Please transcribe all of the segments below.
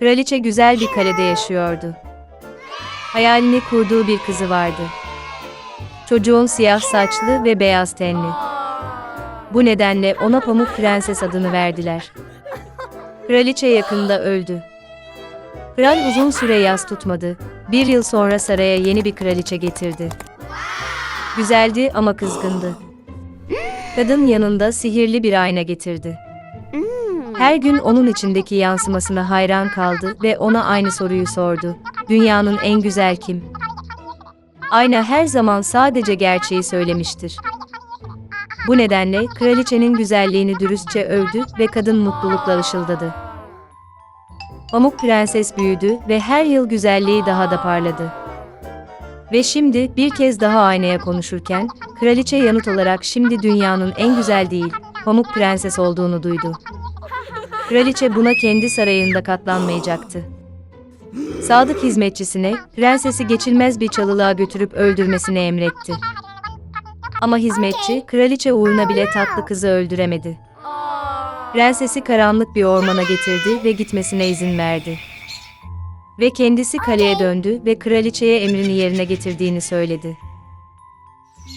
Kraliçe güzel bir kalede yaşıyordu. Hayalini kurduğu bir kızı vardı. Çocuğun siyah saçlı ve beyaz tenli. Bu nedenle ona Pamuk Prenses adını verdiler. Kraliçe yakında öldü. Kral uzun süre yas tutmadı. Bir yıl sonra saraya yeni bir kraliçe getirdi. Güzeldi ama kızgındı. Kadın yanında sihirli bir ayna getirdi. Her gün onun içindeki yansımasına hayran kaldı ve ona aynı soruyu sordu. Dünyanın en güzel kim? Ayna her zaman sadece gerçeği söylemiştir. Bu nedenle kraliçenin güzelliğini dürüstçe övdü ve kadın mutlulukla ışıldadı. Pamuk Prenses büyüdü ve her yıl güzelliği daha da parladı. Ve şimdi bir kez daha aynaya konuşurken, kraliçe yanıt olarak şimdi dünyanın en güzel değil, Pamuk Prenses olduğunu duydu. Kraliçe buna kendi sarayında katlanmayacaktı. Sadık hizmetçisine, prensesi geçilmez bir çalılığa götürüp öldürmesini emretti. Ama hizmetçi, kraliçe uğruna bile tatlı kızı öldüremedi. Prensesi karanlık bir ormana getirdi ve gitmesine izin verdi. Ve kendisi kaleye döndü ve kraliçeye emrini yerine getirdiğini söyledi.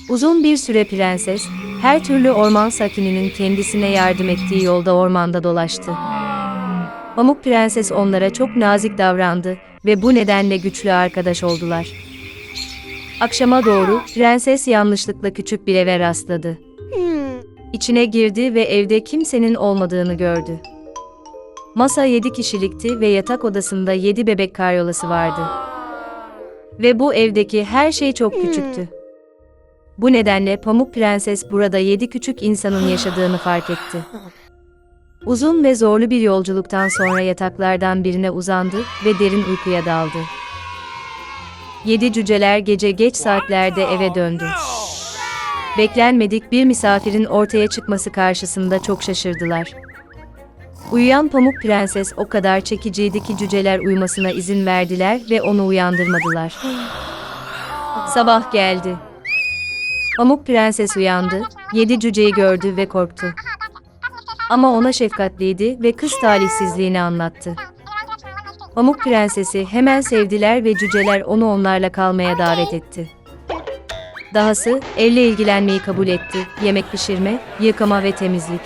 Uzun bir süre prenses, her türlü orman sakininin kendisine yardım ettiği yolda ormanda dolaştı. Pamuk Prenses onlara çok nazik davrandı ve bu nedenle güçlü arkadaş oldular. Akşama doğru prenses yanlışlıkla küçük bir eve rastladı. İçine girdi ve evde kimsenin olmadığını gördü. Masa 7 kişilikti ve yatak odasında 7 bebek karyolası vardı. Ve bu evdeki her şey çok küçüktü. Bu nedenle Pamuk Prenses burada 7 küçük insanın yaşadığını fark etti. Uzun ve zorlu bir yolculuktan sonra yataklardan birine uzandı ve derin uykuya daldı. Yedi cüceler gece geç saatlerde eve döndü. Beklenmedik bir misafirin ortaya çıkması karşısında çok şaşırdılar. Uyuyan Pamuk Prenses o kadar çekiciydi ki cüceler uyumasına izin verdiler ve onu uyandırmadılar. Sabah geldi. Pamuk Prenses uyandı, yedi cüceyi gördü ve korktu. Ama ona şefkatliydi ve kız talihsizliğini anlattı. Pamuk Prensesi hemen sevdiler ve cüceler onu onlarla kalmaya davet etti. Dahası evle ilgilenmeyi kabul etti, yemek pişirme, yıkama ve temizlik.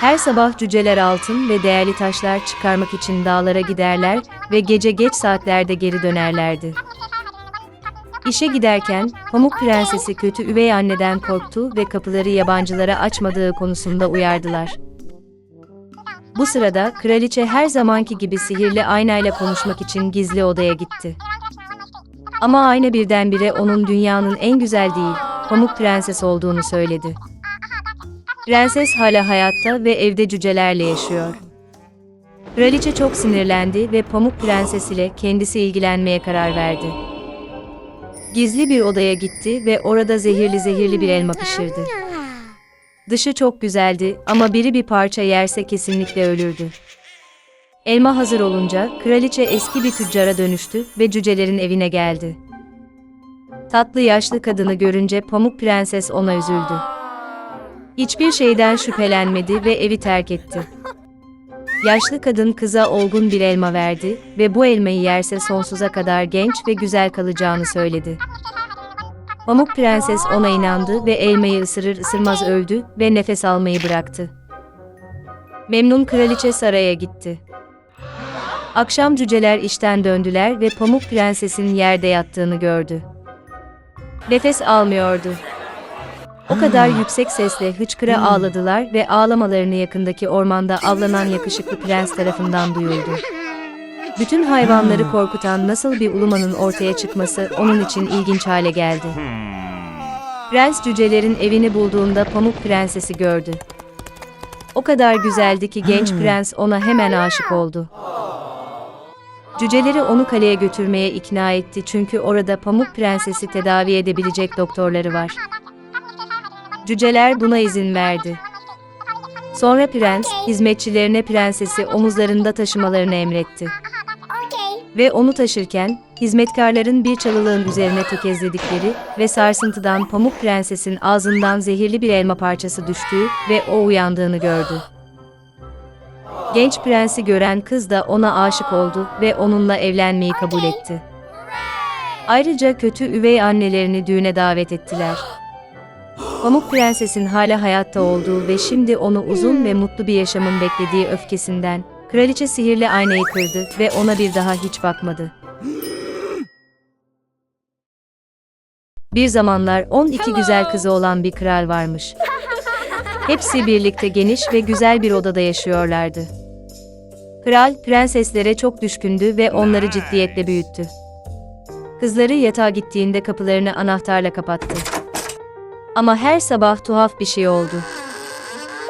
Her sabah cüceler altın ve değerli taşlar çıkarmak için dağlara giderler ve gece geç saatlerde geri dönerlerdi. İşe giderken Pamuk Prensesi kötü üvey anneden korktu ve kapıları yabancılara açmadığı konusunda uyardılar. Bu sırada kraliçe her zamanki gibi sihirli aynayla konuşmak için gizli odaya gitti. Ama ayna birdenbire onun dünyanın en güzel değil, Pamuk Prenses olduğunu söyledi. Prenses hala hayatta ve evde cücelerle yaşıyor. Kraliçe çok sinirlendi ve Pamuk Prenses ile kendisi ilgilenmeye karar verdi. Gizli bir odaya gitti ve orada zehirli zehirli bir elma pişirdi. Dışı çok güzeldi ama biri bir parça yerse kesinlikle ölürdü. Elma hazır olunca kraliçe eski bir tüccara dönüştü ve cücelerin evine geldi. Tatlı yaşlı kadını görünce Pamuk Prenses ona üzüldü. Hiçbir şeyden şüphelenmedi ve evi terk etti. Yaşlı kadın kıza olgun bir elma verdi ve bu elmayı yerse sonsuza kadar genç ve güzel kalacağını söyledi. Pamuk Prenses ona inandı ve elmayı ısırır ısırmaz öldü ve nefes almayı bıraktı. Memnun kraliçe saraya gitti. Akşam cüceler işten döndüler ve Pamuk Prenses'in yerde yattığını gördü. Nefes almıyordu. O kadar yüksek sesle hıçkıra ağladılar ve ağlamalarını yakındaki ormanda avlanan yakışıklı prens tarafından duyuldu. Bütün hayvanları korkutan nasıl bir ulumanın ortaya çıkması onun için ilginç hale geldi. Prens cücelerin evini bulduğunda Pamuk Prenses'i gördü. O kadar güzeldi ki genç prens ona hemen aşık oldu. Cüceleri onu kaleye götürmeye ikna etti çünkü orada Pamuk Prenses'i tedavi edebilecek doktorları var. Cüceler buna izin verdi. Sonra prens, hizmetçilerine prensesi omuzlarında taşımalarını emretti. Ve onu taşırken, hizmetkarların bir çalılığın üzerine tökezledikleri ve sarsıntıdan Pamuk Prenses'in ağzından zehirli bir elma parçası düştüğü ve o uyandığını gördü. Genç prensi gören kız da ona aşık oldu ve onunla evlenmeyi kabul etti. Ayrıca kötü üvey annelerini düğüne davet ettiler. Pamuk Prenses'in hala hayatta olduğu ve şimdi onu uzun ve mutlu bir yaşamın beklediği öfkesinden, kraliçe sihirli aynayı kırdı ve ona bir daha hiç bakmadı. Bir zamanlar 12 güzel kızı olan bir kral varmış. Hepsi birlikte geniş ve güzel bir odada yaşıyorlardı. Kral, prenseslere çok düşkündü ve onları ciddiyetle büyüttü. Kızları yatağa gittiğinde kapılarını anahtarla kapattı. Ama her sabah tuhaf bir şey oldu.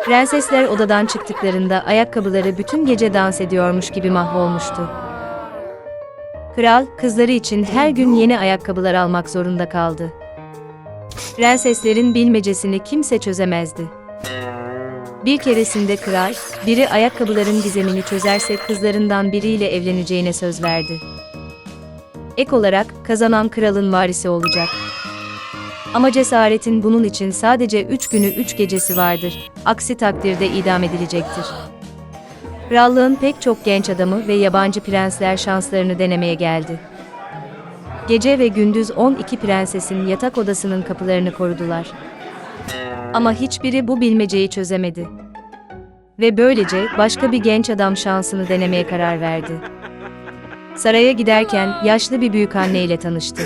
Prensesler odadan çıktıklarında ayakkabıları bütün gece dans ediyormuş gibi mahvolmuştu. Kral, kızları için her gün yeni ayakkabılar almak zorunda kaldı. Prenseslerin bilmecesini kimse çözemezdi. Bir keresinde kral, biri ayakkabıların gizemini çözerse kızlarından biriyle evleneceğine söz verdi. Ek olarak kazanan kralın varisi olacak. Ama cesaretin bunun için sadece üç günü üç gecesi vardır, aksi takdirde idam edilecektir. Krallığın pek çok genç adamı ve yabancı prensler şanslarını denemeye geldi. Gece ve gündüz 12 prensesin yatak odasının kapılarını korudular. Ama hiçbiri bu bilmeceyi çözemedi. Ve böylece başka bir genç adam şansını denemeye karar verdi. Saraya giderken yaşlı bir büyükanne ile tanıştı.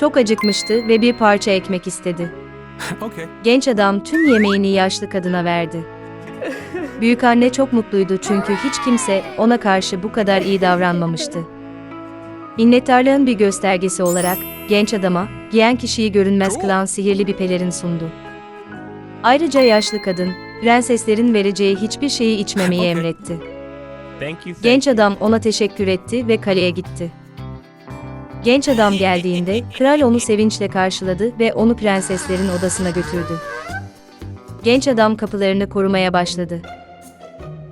Çok acıkmıştı ve bir parça ekmek istedi. okay. Genç adam tüm yemeğini yaşlı kadına verdi. Büyükanne çok mutluydu çünkü hiç kimse ona karşı bu kadar iyi davranmamıştı. Minnettarlığın bir göstergesi olarak genç adama giyen kişiyi görünmez kılan sihirli bir pelerin sundu. Ayrıca yaşlı kadın prenseslerin vereceği hiçbir şeyi içmemeyi emretti. Genç adam ona teşekkür etti ve kaleye gitti. Genç adam geldiğinde kral onu sevinçle karşıladı ve onu prenseslerin odasına götürdü. Genç adam kapılarını korumaya başladı.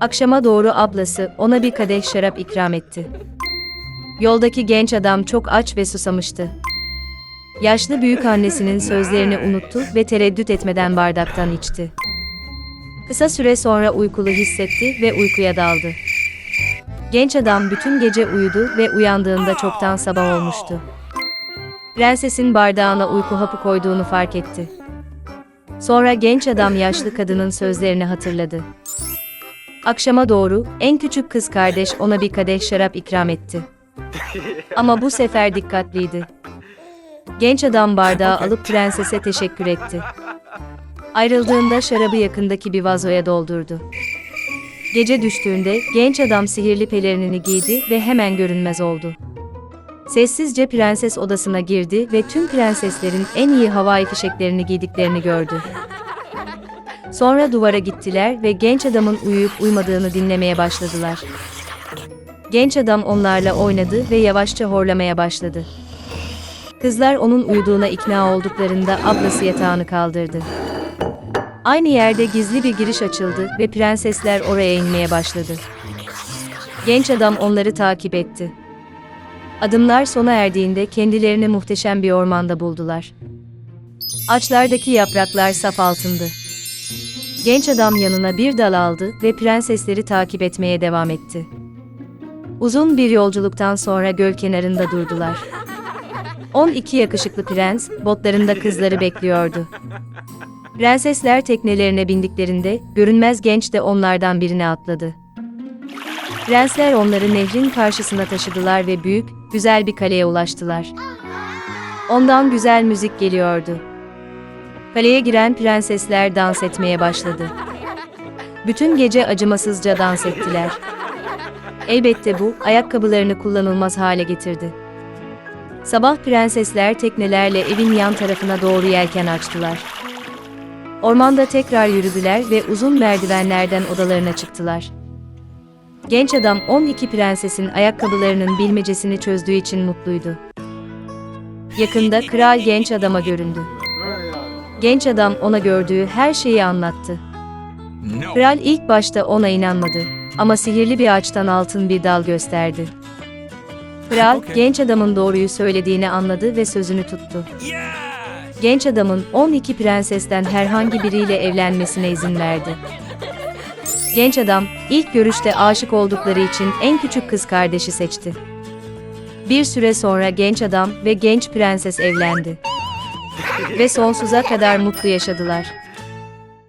Akşama doğru ablası ona bir kadeh şarap ikram etti. Yoldaki genç adam çok aç ve susamıştı. Yaşlı büyük annesinin sözlerini unuttu ve tereddüt etmeden bardaktan içti. Kısa süre sonra uykulu hissetti ve uykuya daldı. Genç adam bütün gece uyudu ve uyandığında çoktan sabah olmuştu. Prensesin bardağına uyku hapı koyduğunu fark etti. Sonra genç adam yaşlı kadının sözlerini hatırladı. Akşama doğru en küçük kız kardeş ona bir kadeh şarap ikram etti. Ama bu sefer dikkatliydi. Genç adam bardağı alıp prensese teşekkür etti. Ayrıldığında şarabı yakındaki bir vazoya doldurdu. Gece düştüğünde genç adam sihirli pelerinini giydi ve hemen görünmez oldu. Sessizce prenses odasına girdi ve tüm prenseslerin en iyi havai fişeklerini giydiklerini gördü. Sonra duvara gittiler ve genç adamın uyuyup uymadığını dinlemeye başladılar. Genç adam onlarla oynadı ve yavaşça horlamaya başladı. Kızlar onun uyuduğuna ikna olduklarında ablası yatağını kaldırdı. Aynı yerde gizli bir giriş açıldı ve prensesler oraya inmeye başladı. Genç adam onları takip etti. Adımlar sona erdiğinde kendilerini muhteşem bir ormanda buldular. Ağaçlardaki yapraklar saf altındı. Genç adam yanına bir dal aldı ve prensesleri takip etmeye devam etti. Uzun bir yolculuktan sonra göl kenarında durdular. 12 yakışıklı prens, botlarında kızları bekliyordu. Prensesler teknelerine bindiklerinde, görünmez genç de onlardan birine atladı. Prensler onları nehrin karşısına taşıdılar ve büyük, güzel bir kaleye ulaştılar. Ondan güzel müzik geliyordu. Kaleye giren prensesler dans etmeye başladı. Bütün gece acımasızca dans ettiler. Elbette bu, ayakkabılarını kullanılmaz hale getirdi. Sabah prensesler teknelerle evin yan tarafına doğru yelken açtılar. Ormanda tekrar yürüdüler ve uzun merdivenlerden odalarına çıktılar. Genç adam 12 prensesin ayakkabılarının bilmecesini çözdüğü için mutluydu. Yakında kral genç adama göründü. Genç adam ona gördüğü her şeyi anlattı. Kral ilk başta ona inanmadı ama sihirli bir ağaçtan altın bir dal gösterdi. Kral Okay. genç adamın doğruyu söylediğini anladı ve sözünü tuttu. Genç adamın 12 prensesten herhangi biriyle evlenmesine izin verdi. Genç adam, ilk görüşte aşık oldukları için en küçük kız kardeşi seçti. Bir süre sonra genç adam ve genç prenses evlendi. Ve sonsuza kadar mutlu yaşadılar.